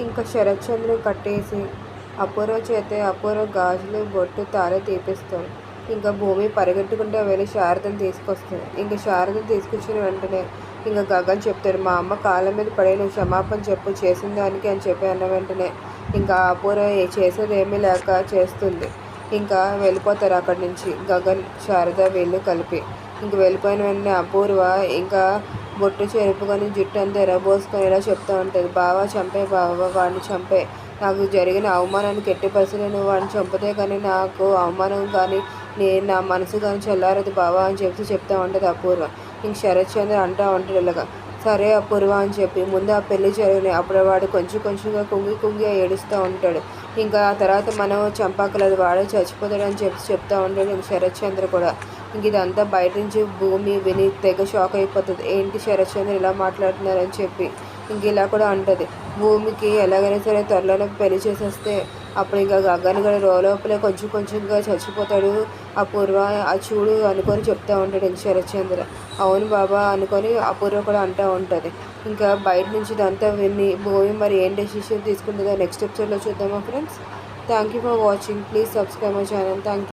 ఇంకా శరత్చంద్రుడు కట్టేసి అపూర్వ చేతే అపూర్వ గాజులు బొట్టు తాళి తీపిస్తాడు ఇంకా భూమి పరిగెట్టుకుంటే వెళ్ళి శారదను తీసుకొస్తుంది ఇంకా శారదను తీసుకొచ్చిన వెంటనే ఇంకా గగన్ చెప్తాడు మా అమ్మ కాళ్ళ మీద పడే నువ్వు క్షమాపణ చెప్పు చేసిన దానికి అని చెప్పి అన్న వెంటనే ఇంకా అపూర్వ చేసేది ఏమీ లేక చేస్తుంది. ఇంకా వెళ్ళిపోతారు అక్కడి నుంచి గగన్ శారద వీళ్ళు కలిపి. ఇంక వెళ్ళిపోయిన వెంటనే అపూర్వ ఇంకా బొట్టు చెరుపుకొని జుట్టు అంతా ఎరబోసుకొని ఇలా చెప్తూ ఉంటుంది? బావా చంపే బావా వాడిని చంపే. నాకు జరిగిన అవమానానికి ఎట్టి పరిస్థితుల్లో నువ్వు వాడిని చంపితే కానీ నాకు అవమానం కానీ నేను నా మనసు కానీ చల్లారదు బావా అని చెప్పి చెప్తూ ఉంటుంది అపూర్వ. ఇంక శరత్ చంద్ర అంటూ ఉంటాడు ఇలాగా. సరే అపూర్వ అని చెప్పి ముందు ఆ పెళ్ళి జరిగినాయి. అప్పుడు వాడు కొంచెం కొంచెంగా కుంగి కుంగి ఏడుస్తూ ఉంటాడు. ఇంకా ఆ తర్వాత మనం చంపకలేదు వాడే చచ్చిపోతాడు అని చెప్పి చెప్తూ ఉంటాడు ఇంక శరత్ చంద్ర కూడా. ఇంక ఇదంతా బయట నుంచి భూమి విని తెగ షాక్ అయిపోతుంది. ఏంటి శరత్ చంద్ర ఇలా మాట్లాడుతున్నారని చెప్పి ఇంక ఇలా కూడా అంటుంది. భూమికి ఎలాగైనా సరే త్వరలోనే పెళ్ళి చేసేస్తే అప్పుడు ఇంకా గగన్ కూడా లోపలే కొంచెం కొంచెంగా చచ్చిపోతాడు. అపూర్వ ఆ చూడు అనుకొని చెప్తా ఉంటాడు ఇంక శరత్ చంద్ర అవును బాబా అనుకొని అపూర్వ కూడా అంటూ ఉంటుంది. ఇంకా బయట నుంచి ఇదంతా విని భూమి మరి ఏం డెసిషన్ తీసుకుంటుందో నెక్స్ట్ ఎపిసోడ్లో చూద్దామా friends thank you for watching please subscribe my channel thank you